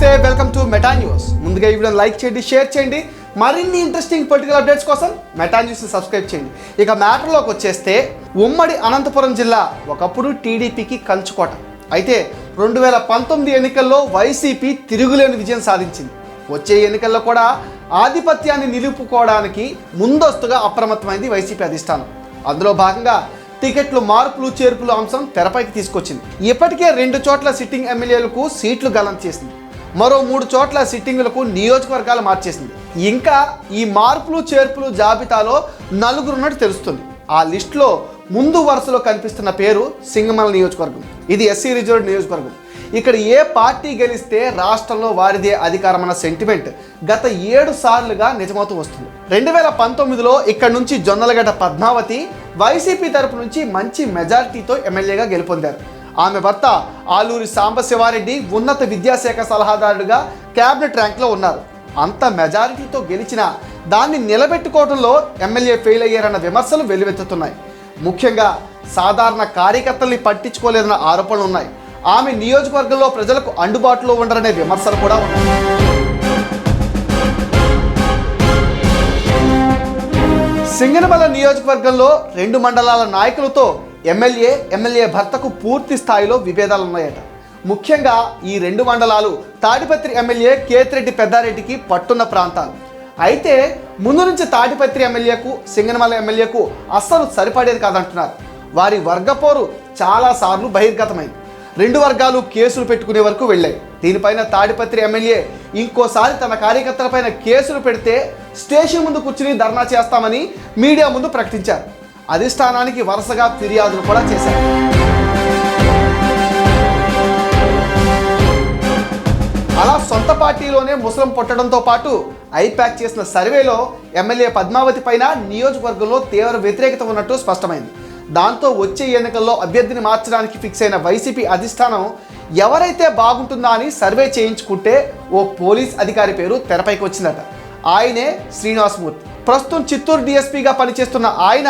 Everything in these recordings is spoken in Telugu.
నమస్తే వెల్కమ్ టు మెటా న్యూస్ ముందుగా ఈ వీడియోని లైక్ చేయండి షేర్ చేయండి. మరిన్ని ఇంట్రెస్టింగ్ పొలిటికల్ అప్డేట్స్ కోసం మెటా న్యూస్ని సబ్స్క్రైబ్ చేయండి. ఇక మ్యాటర్లోకి వచ్చేస్తే ఉమ్మడి అనంతపురం జిల్లా ఒకప్పుడు టీడీపీకి కంచుకోట. అయితే రెండు వేల పంతొమ్మిది ఎన్నికల్లో వైసీపీ తిరుగులేని విజయం సాధించింది. వచ్చే ఎన్నికల్లో కూడా ఆధిపత్యాన్ని నిలుపుకోవడానికి ముందస్తుగా అప్రమత్తమైంది వైసీపీ అధిష్టానం. అందులో భాగంగా టికెట్లు మార్పులు చేర్పులు అంశం తెరపైకి తీసుకొచ్చింది. ఇప్పటికే రెండు చోట్ల సిట్టింగ్ ఎమ్మెల్యేలకు సీట్లు గలం చేసింది. మరో మూడు చోట్ల సిట్టింగులకు నియోజకవర్గాలు మార్చేసింది. ఇంకా ఈ మార్పులు చేర్పులు జాబితాలో నలుగురున్నట్టు తెలుస్తుంది. ఆ లిస్టులో ముందు వరుసలో కనిపిస్తున్న పేరు సింగమల నియోజకవర్గం. ఇది ఎస్సీ రిజర్వ్ నియోజకవర్గం. ఇక్కడ ఏ పార్టీ గెలిస్తే రాష్ట్రంలో వారిదే అధికారమన్న సెంటిమెంట్ గత ఏడు సార్లుగా నిజమవుతూ వస్తుంది. రెండు వేల పంతొమ్మిదిలో ఇక్కడ నుంచి జొన్నలగడ్డ పద్మావతి వైసీపీ తరపు నుంచి మంచి మెజారిటీతో ఎమ్మెల్యేగా గెలుపొందారు. ఆమె భర్త ఆలూరి సాంబశివారెడ్డి ఉన్నత విద్యాశాఖ సలహాదారుడిగా క్యాబినెట్ ర్యాంక్లో ఉన్నారు. అంత మెజారిటీతో గెలిచిన దాన్ని నిలబెట్టుకోవడంలో ఎమ్మెల్యే ఫెయిల్ అయ్యారన్న విమర్శలు వెల్లువెత్తుతున్నాయి. ముఖ్యంగా సాధారణ కార్యకర్తల్ని పట్టించుకోలేదన్న ఆరోపణలు ఉన్నాయి. ఆమె నియోజకవర్గంలో ప్రజలకు అందుబాటులో ఉండరనే విమర్శలు కూడా ఉన్నాయి. సింగనమల నియోజకవర్గంలో రెండు మండలాల నాయకులతో ఎమ్మెల్యే ఎమ్మెల్యే భర్తకు పూర్తి స్థాయిలో విభేదాలు ఉన్నాయట. ముఖ్యంగా ఈ రెండు మండలాలు తాడిపత్రి ఎమ్మెల్యే కేతిరెడ్డి పెద్దారెడ్డికి పట్టున్న ప్రాంతాలు. అయితే ముందు నుంచి తాడిపత్రి ఎమ్మెల్యేకు సింగనమల ఎమ్మెల్యేకు అస్సలు సరిపడేది కాదంటున్నారు. వారి వర్గపోరు చాలాసార్లు బహిర్గతమైంది. రెండు వర్గాలు కేసులు పెట్టుకునే వరకు వెళ్ళాయి. దీనిపైన తాడిపత్రి ఎమ్మెల్యే ఇంకోసారి తన కార్యకర్తలపైన కేసులు పెడితే స్టేషన్ ముందు కూర్చుని ధర్నా చేస్తామని మీడియా ముందు ప్రకటించారు. అధిష్టానానికి వరుసగా ఫిర్యాదులు కూడా చేశారు. అలా సొంత పార్టీలోనే ముసలం పుట్టడంతో పాటు ఐప్యాక్ చేసిన సర్వేలో ఎమ్మెల్యే పద్మావతి పైన నియోజకవర్గంలో తీవ్ర వ్యతిరేకత ఉన్నట్టు స్పష్టమైంది. దాంతో వచ్చే ఎన్నికల్లో అభ్యర్థిని మార్చడానికి ఫిక్స్ అయిన వైసీపీ అధిష్టానం ఎవరైతే బాగుంటుందా అని సర్వే చేయించుకుంటే ఓ పోలీస్ అధికారి పేరు తెరపైకి వచ్చిందట. ఆయనే శ్రీనివాసమూర్తి. ప్రస్తుతం చిత్తూరు డిఎస్పీగా పనిచేస్తున్న ఆయన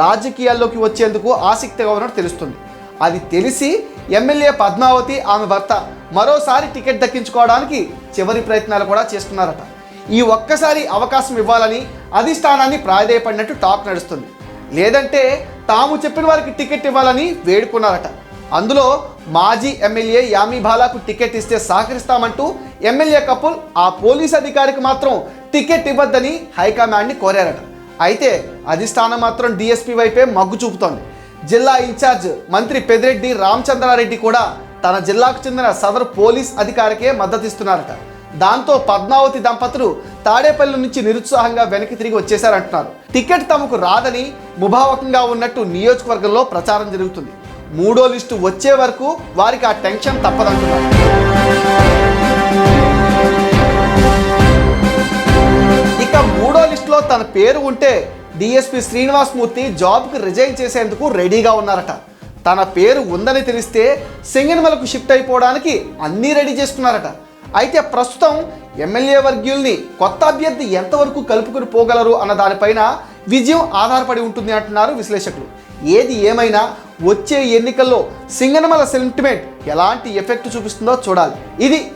రాజకీయాల్లోకి వచ్చేందుకు ఆసక్తిగా ఉన్నట్టు తెలుస్తుంది. అది తెలిసి ఎమ్మెల్యే పద్మావతి ఆమె భర్త మరోసారి టికెట్ దక్కించుకోవడానికి చివరి ప్రయత్నాలు కూడా చేస్తున్నారట. ఈ ఒక్కసారి అవకాశం ఇవ్వాలని అధిష్టానాన్ని ప్రాధేయపడినట్టు టాక్ నడుస్తుంది. లేదంటే తాము చెప్పిన వారికి టికెట్ ఇవ్వాలని వేడుకున్నారట. అందులో మాజీ ఎమ్మెల్యే యామీ బాలాకు టికెట్ ఇస్తే సహకరిస్తామంటూ ఎమ్మెల్యే కపుల్ ఆ పోలీస్ అధికారికి మాత్రం టికెట్ ఇవ్వద్దని హైకమాండ్ని కోరారట. అయితే అధిష్టానం మాత్రం డిఎస్పీ వైపే మగ్గు చూపుతోంది. జిల్లా ఇన్ఛార్జ్ మంత్రి పెదిరెడ్డి రామచంద్రారెడ్డి కూడా తన జిల్లాకు చెందిన సదరు పోలీస్ అధికారికే మద్దతిస్తున్నారట. దాంతో పద్మావతి దంపతులు తాడేపల్లి నుంచి నిరుత్సాహంగా వెనక్కి తిరిగి వచ్చేశారంటున్నారు. టికెట్ తమకు రాదని ముభావకంగా ఉన్నట్టు నియోజకవర్గంలో ప్రచారం జరుగుతుంది. మూడో లిస్టు వచ్చే వరకు వారికి ఆ టెన్షన్ తప్పదంటున్నారు. పేరు ఉంటే డిఎస్పి శ్రీనివాస్మూర్తి జాబ్కి రిజైన్ చేసేందుకు రెడీగా ఉన్నారట. తన పేరు ఉందని తెలిస్తే సింగనమలకు షిఫ్ట్ అయిపోవడానికి అన్నీ రెడీ చేసుకున్నారట. అయితే ప్రస్తుతం ఎమ్మెల్యే వర్గీయుల్ని కొత్త అభ్యర్థి ఎంతవరకు కలుపుకొని పోగలరు అన్న దానిపైన విజయం ఆధారపడి ఉంటుంది అంటున్నారు విశ్లేషకులు. ఏది ఏమైనా వచ్చే ఎన్నికల్లో సింగనమల సెంటిమెంట్ ఎలాంటి ఎఫెక్ట్ చూపిస్తుందో చూడాలి. ఇది